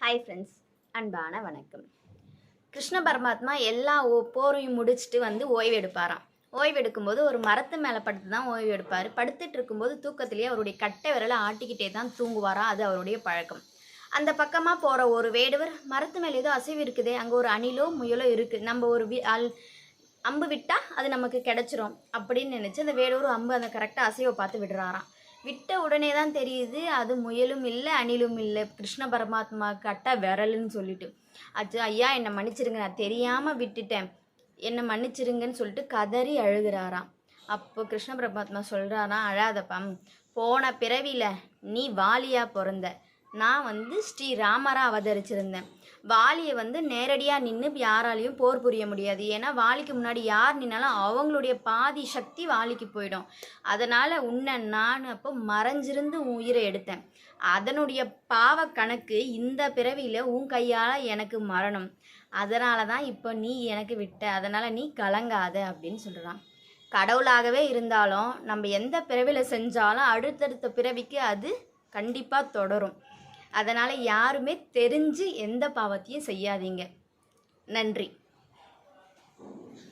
Hi friends அன்பான வணக்கம். கிருஷ்ண பரமாத்மா எல்லா ஓ- போரையும் முடிச்சுட்டு வந்து ஓய்வு எடுப்பாராம். ஓய்வு எடுக்கும்போது ஒரு மரத்து மேலே படுத்து தான் ஓய்வு எடுப்பார். படுத்துட்டு இருக்கும்போது தூக்கத்திலேயே அவருடைய கட்டை விரலை ஆட்டிக்கிட்டே தான் தூங்குவாராம். அது அவருடைய பழக்கம். அந்த பக்கமாக போகிற ஒரு வேடுவர் மரத்து மேலே ஏதோ அசைவு இருக்குதே அங்கே ஒரு அணிலோ முயலோ இருக்குது நம்ம ஒரு வி அல் அம்பு விட்டால் அது நமக்கு கிடைச்சிரும். அப்படின்னு நினச்சி அந்த வேடூர் அம்பு அந்த கரெக்டாக அசைவை பார்த்து விடுறாராம். விட்ட உடனே தான் தெரியுது அது முயலும் இல்லை அணிலும் இல்லை. கிருஷ்ண பரமாத்மா கட்ட விரலுன்னு சொல்லிட்டு. அச்சோ ஐயா என்னை மன்னிச்சிருங்க நான் தெரியாமல் விட்டுட்டேன். என்னை மன்னிச்சிருங்கன்னு சொல்லிட்டு கதறி அழுகிறாராம். அப்போ கிருஷ்ண பரமாத்மா சொல்கிறாராம் அழாதப்பா போன பிறவியில் நீ வாலியாக பிறந்த. நான் வந்து ஸ்ரீ ராமராக அவதரிச்சிருந்தேன். வாலியை வந்து நேரடியாக நின்று யாராலையும் போர் புரிய முடியாது. ஏன்னா வாலிக்கு முன்னாடி யார் நின்னாலும் அவங்களுடைய பாதி சக்தி வாலிக்கு போயிடும். அதனால் உன்னை நான் அப்போ மறைஞ்சிருந்து உன் உயிரை எடுத்தேன். அதனுடைய பாவ கணக்கு இந்த பிறவியில் உன் கையால் எனக்கு மரணம். அதனால தான் இப்போ நீ எனக்கு விட்ட. அதனால் நீ கலங்காத அப்படின்னு சொல்கிறான் கடவுளாகவே இருந்தாலும் நம்ம எந்த பிறவியில் செஞ்சாலும் அடுத்தடுத்த பிறவிக்கு அது கண்டிப்பாக தொடரும். அதனால் யாருமே தெரிஞ்சு எந்த பாவத்தையும் செய்யாதீங்க. நன்றி.